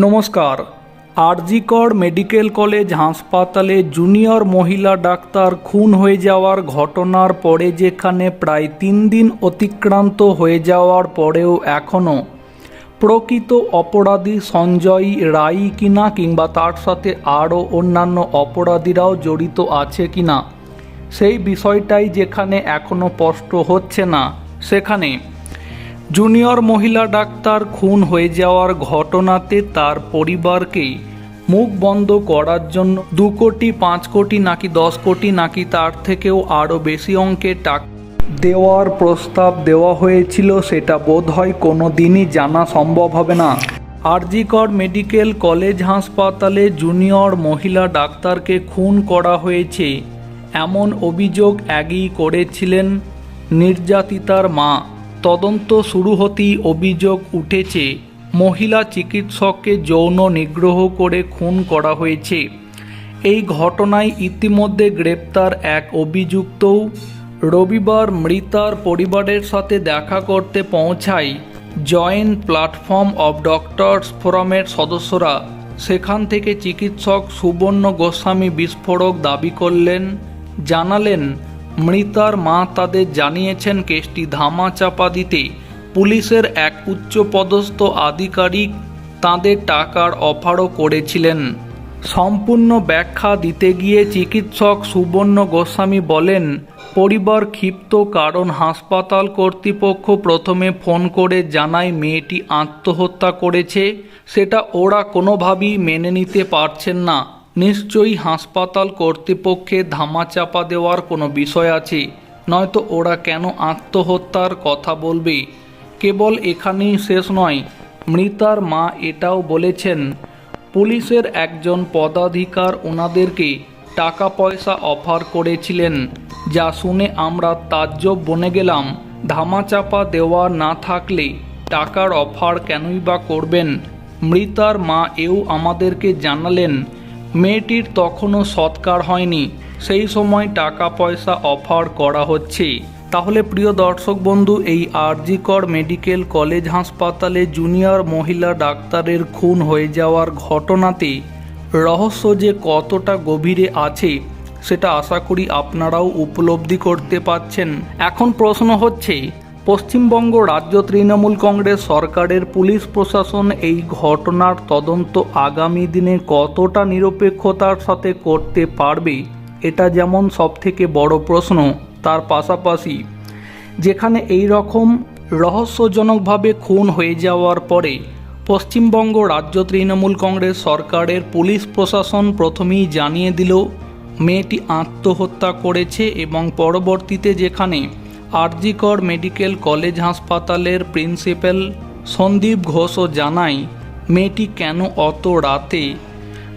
নমস্কার। RG Kar medical college হাসপাতালে junior মহিলা ডাক্তার খুন হয়ে যাওয়ার ঘটনার পরে যেখানে প্রায় তিন দিন অতিক্রান্ত হয়ে যাওয়ার পরেও এখনও প্রকৃত অপরাধী সঞ্জয় রায় কিনা কিংবা তার সাথে আরও অন্যান্য অপরাধীরাও জড়িত আছে কিনা, সেই বিষয়টাই যেখানে এখনও স্পষ্ট হচ্ছে না। সেখানে জুনিয়র মহিলা ডাক্তার খুন হয়ে যাওয়ার ঘটনাতে তার পরিবারকে মুখ বন্ধ করার জন্য দু কোটি, পাঁচ কোটি, নাকি দশ কোটি, নাকি তার থেকেও আরও বেশি অঙ্কের টাকা দেওয়ার প্রস্তাব দেওয়া হয়েছিল, সেটা বোধহয় কোনো দিনই জানা সম্ভব হবে না। আরজিকর মেডিকেল কলেজ হাসপাতালে জুনিয়র মহিলা ডাক্তারকে খুন করা হয়েছে, এমন অভিযোগ আগেই করেছিলেন নির্যাতিতার মা। তদন্ত শুরু হতেই অভিযোগ উঠেছে, মহিলা চিকিৎসককে যৌন নিগ্রহ করে খুন করা হয়েছে। এই ঘটনায় ইতিমধ্যে গ্রেপ্তার এক অভিযুক্তও রবিবার মৃতার পরিবারের সাথে দেখা করতে পৌঁছায় জয়েন্ট প্ল্যাটফর্ম অব ডক্টরস ফোরামের সদস্যরা। সেখান থেকে চিকিৎসক সুবর্ণ গোস্বামী বিস্ফোরক দাবি করলেন, জানালেন মৃতার মা তাদের জানিয়েছেন কেসটি ধামা চাপা দিতে পুলিশের এক উচ্চপদস্থ আধিকারিক তাদের টাকার অফারও করেছিলেন। সম্পূর্ণ ব্যাখ্যা দিতে গিয়ে চিকিৎসক সুবর্ণ গোস্বামী বলেন, পরিবার ক্ষিপ্ত কারণ হাসপাতাল কর্তৃপক্ষ প্রথমে ফোন করে জানায় মেয়েটি আত্মহত্যা করেছে, সেটা ওরা কোনোভাবেই মেনে নিতে পারছেন না। নিশ্চয়ই হাসপাতাল কর্তৃপক্ষে ধামাচাপা দেওয়ার কোনো বিষয় আছে। নয়তো ওরা কেন আত্মহত্যার কথা বলবে? কেবল এখানেই শেষ নয়। মৃতার মা এটাও বলেছেন, পুলিশের একজন পদাধিকার ওনাদেরকে টাকা পয়সা অফার করেছিলেন। যা শুনে আমরা তাজ্জব বনে গেলাম। ধামাচাপা দেওয়া না থাকলে টাকার অফার কেনই বা করবেন? মৃতার মা এও আমাদেরকে জানালেন মেয়েটির তখনও সৎকার হয়নি। সেই সময় টাকা পয়সা অফার করা হচ্ছে। তাহলে প্রিয় দর্শক বন্ধু, এই আরজিকর মেডিকেল কলেজ হাসপাতালে জুনিয়র মহিলা ডাক্তারের খুন হয়ে যাওয়ার ঘটনাতে রহস্য যে কতটা গভীরে আছে, সেটা আশা করি আপনারাও উপলব্ধি করতে পাচ্ছেন এখন প্রশ্ন হচ্ছে পশ্চিমবঙ্গ রাজ্য তৃণমূল কংগ্রেস সরকারের পুলিশ প্রশাসন এই ঘটনার তদন্ত আগামী দিনে কতটা নিরপেক্ষতার সাথে করতে পারবে, এটা যেমন সবথেকে বড় প্রশ্ন, তার পাশাপাশি যেখানে এই রকম রহস্যজনকভাবে খুন হয়ে যাওয়ার পরে পশ্চিমবঙ্গ রাজ্য তৃণমূল কংগ্রেস সরকারের পুলিশ প্রশাসন প্রথমেই জানিয়ে দিল, মেয়েটি আত্মহত্যা করেছে এবং পরবর্তীতে যেখানে আরজিকর মেডিকেল কলেজ হাসপাতালের প্রিন্সিপাল সন্দীপ ঘোষও জানায়, মেয়েটি কেন অত রাতে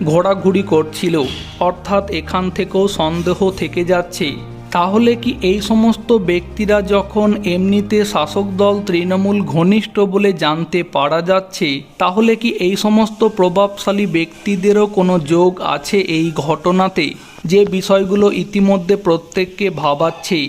ঘোরাঘুরি করছিল? অর্থাৎ এখান থেকেও সন্দেহ থেকে যাচ্ছে। তাহলে কি এই সমস্ত ব্যক্তিরা যখন এমনিতে শাসক দল তৃণমূল ঘনিষ্ঠ বলে জানতে পারা যাচ্ছে, তাহলে কি এই সমস্ত প্রভাবশালী ব্যক্তিদেরও কোনো যোগ আছে এই ঘটনাতে? যে বিষয়গুলো ইতিমধ্যে প্রত্যেককে ভাবাচ্ছে।